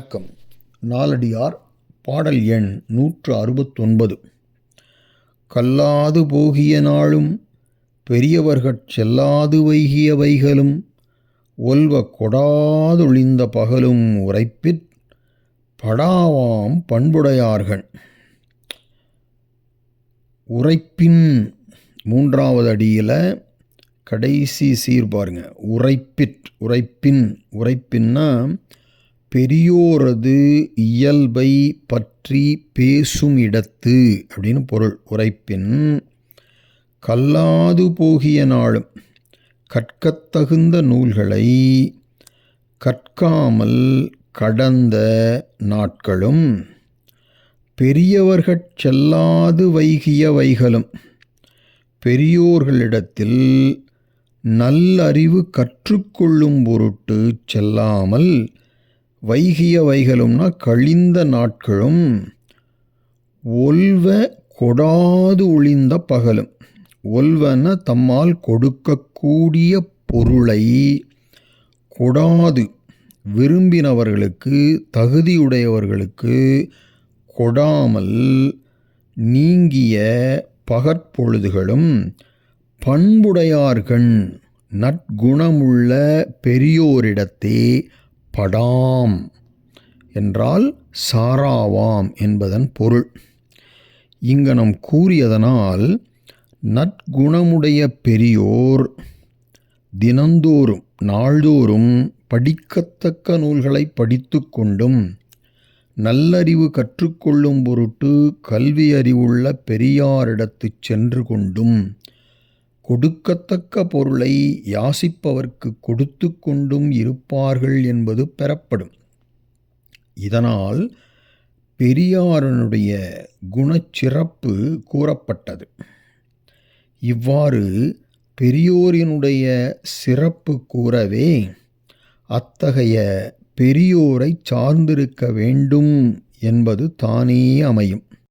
வணக்கம். நாலடியார் பாடல் எண் நூற்று அறுபத்தொன்பது. கல்லாது போகிய நாளும் பெரியவர்கட் செல்லாது வைகிய வைகளும் ஒல்வ கொடாதொழிந்த பகலும் உரைப்பிற் படாவாம் பண்புடையார்கள். உரைப்பின் மூன்றாவது அடியில் கடைசி சீர் பாருங்க. உரைப்பிற் உரைப்பின் உரைப்பின்னா பெரியோரது இயல்பை பற்றி பேசும் இடத்து அப்படின்னு பொருள். உரைப்பின் கல்லாது போகிய நாளும் கற்கத்தகுந்த நூல்களை கற்காமல் கடந்த நாட்களும் பெரியவர்கட் செல்லாது வைகிய வைகளும் பெரியோர்களிடத்தில் நல்லறிவு கற்றுக்கொள்ளும் பொருட்டு செல்லாமல் வைகிய வைகளும்னா கழிந்த நாட்களும் ஒல்வ கொடாது ஒளிந்த பகலும். ஒல்வன தம்மால் கொடுக்கக்கூடிய பொருளை கொடாது. விரும்பினவர்களுக்கு தகுதியுடையவர்களுக்கு கொடாமல் நீங்கிய பகற்பொழுதுகளும் பண்புடையார்கண் நற்குணமுள்ள பெரியோரிடத்தே படாம் என்றால் சாராவாம் என்பதன் பொருள். இங்கனம் கூறியதனால் நற்குணமுடைய பெரியோர் தினந்தோறும் நாள்தோறும் படிக்கத்தக்க நூல்களை படித்து கொண்டும் நல்லறிவு கற்றுக்கொள்ளும் பொருட்டு கல்வி அறிவுள்ள பெரியாரிடத்து சென்று கொண்டும் கொடுக்கத்தக்க பொருளை யாசிப்பவர்க்கு கொடுத்து கொண்டும் இருப்பார்கள் என்பது பெறப்படும். இதனால் பெரியாரனுடைய குணச்சிறப்பு கூறப்பட்டது. இவ்வாறு பெரியோரினுடைய சிறப்பு கூறவே அத்தகைய பெரியோரை சார்ந்திருக்க வேண்டும் என்பது தானே அமையும்.